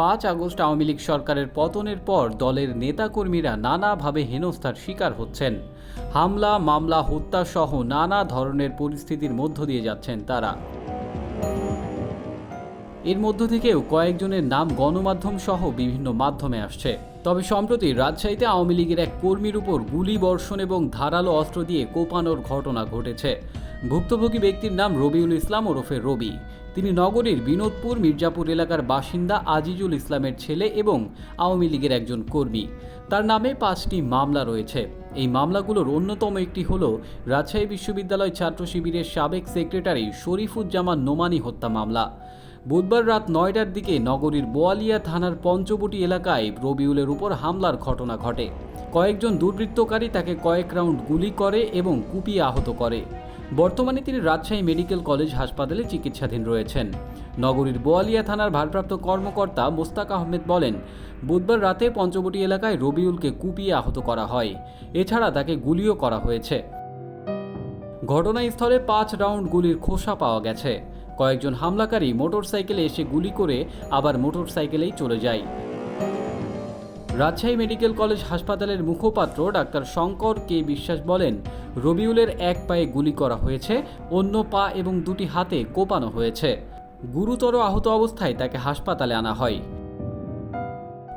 পাঁচ আগস্ট আওয়ামী লীগ সরকারের পতনের পর দলের নেতাকর্মীরা নানাভাবে হেনস্থার শিকার হচ্ছেন। হামলা, মামলা, হত্যা সহ নানা ধরনের পরিস্থিতির মধ্য দিয়ে যাচ্ছেন তারা। এর মধ্য থেকেও কয়েকজনের নাম গণমাধ্যম সহ বিভিন্ন মাধ্যমে আসছে। তবে সম্প্রতি রাজশাহীতে আওয়ামী লীগের এক কর্মীর উপর গুলি বর্ষণ এবং ধারালো অস্ত্র দিয়ে কোপানোর ঘটনা ঘটেছে। ভুক্তভোগী ব্যক্তির নাম রবিউল ইসলাম ওরফে রবি। তিনি নগরীর বিনোদপুর, মির্জাপুর এলাকার বাসিন্দা আজিজুল ইসলামের ছেলে এবং আওয়ামী লীগের একজন কর্মী। তার নামে পাঁচটি মামলা রয়েছে। এই মামলাগুলোর অন্যতম একটি হল রাজশাহী বিশ্ববিদ্যালয় ছাত্র শিবিরের সাবেক সেক্রেটারি শরীফুজ্জামান নোমানি হত্যা মামলা। বুধবার রাত নয়টার দিকে নগরীর বোয়ালিয়া থানার পঞ্চবটি এলাকায় রবিউলের উপর হামলার ঘটনা ঘটে। কয়েকজন দুর্বৃত্তকারী তাকে কয়েক রাউন্ড গুলি করে এবং কুপিয়ে আহত করে। বর্তমানে তিনি রাজশাহী মেডিকেল কলেজ হাসপাতালে চিকিৎসাধীন রয়েছেন। নগরীর বোয়ালিয়া থানার ভারপ্রাপ্ত কর্মকর্তা মোস্তাক আহমেদ বলেন, বুধবার রাতে পঞ্চবটি এলাকায় রবিউলকে কুপিয়ে আহত করা হয়। এছাড়া তাকে গুলিও করা হয়েছে। ঘটনাস্থলে পাঁচ রাউন্ড গুলির খোসা পাওয়া গেছে। কয়েকজন হামলাকারী মোটরসাইকেলে এসে গুলি করে আবার মোটরসাইকেলেই চলে যায়। রাজশাহী মেডিকেল কলেজ হাসপাতালের মুখপাত্র ডাক্তার শঙ্কর কে বিশ্বাস বলেন, রবিউলের এক পায়ে গুলি করা হয়েছে, অন্য পা এবং দুটি হাতে কোপানো হয়েছে। গুরুতর আহত অবস্থায় তাকে হাসপাতালে আনা হয়।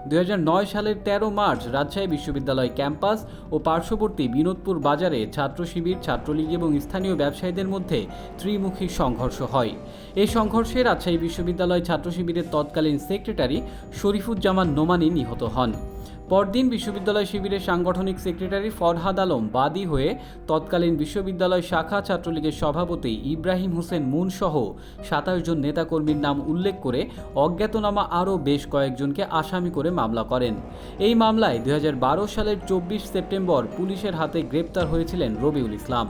দু হাজার নয় সালের ১৩ মার্চ রাজশাহী বিশ্ববিদ্যালয় ক্যাম্পাস ও পার্শ্ববর্তী বিনোদপুর বাজারে ছাত্র শিবির, ছাত্রলীগ এবং স্থানীয় ব্যবসায়ীদের মধ্যে ত্রিমুখী সংঘর্ষ হয়। এই সংঘর্ষে রাজশাহী বিশ্ববিদ্যালয় ছাত্র শিবিরের তৎকালীন সেক্রেটারি শরীফুজ্জামান নোমানি নিহত হন। পরদিন বিশ্ববিদ্যালয় শিবিরের সাংগঠনিক সেক্রেটারি ফরহাদ আলম বাদী হয়ে তৎকালীন বিশ্ববিদ্যালয় শাখা ছাত্রলীগের সভাপতি ইব্রাহিম হোসেন মুন সহ সাতাশ জন নেতাকর্মীর নাম উল্লেখ করে অজ্ঞাতনামা আরও বেশ কয়েকজনকে আসামি করে মামলা করেন। এই মামলায় দু হাজার বারো সালের চব্বিশ সেপ্টেম্বর পুলিশের হাতে গ্রেপ্তার হয়েছিলেন রবিউল ইসলাম।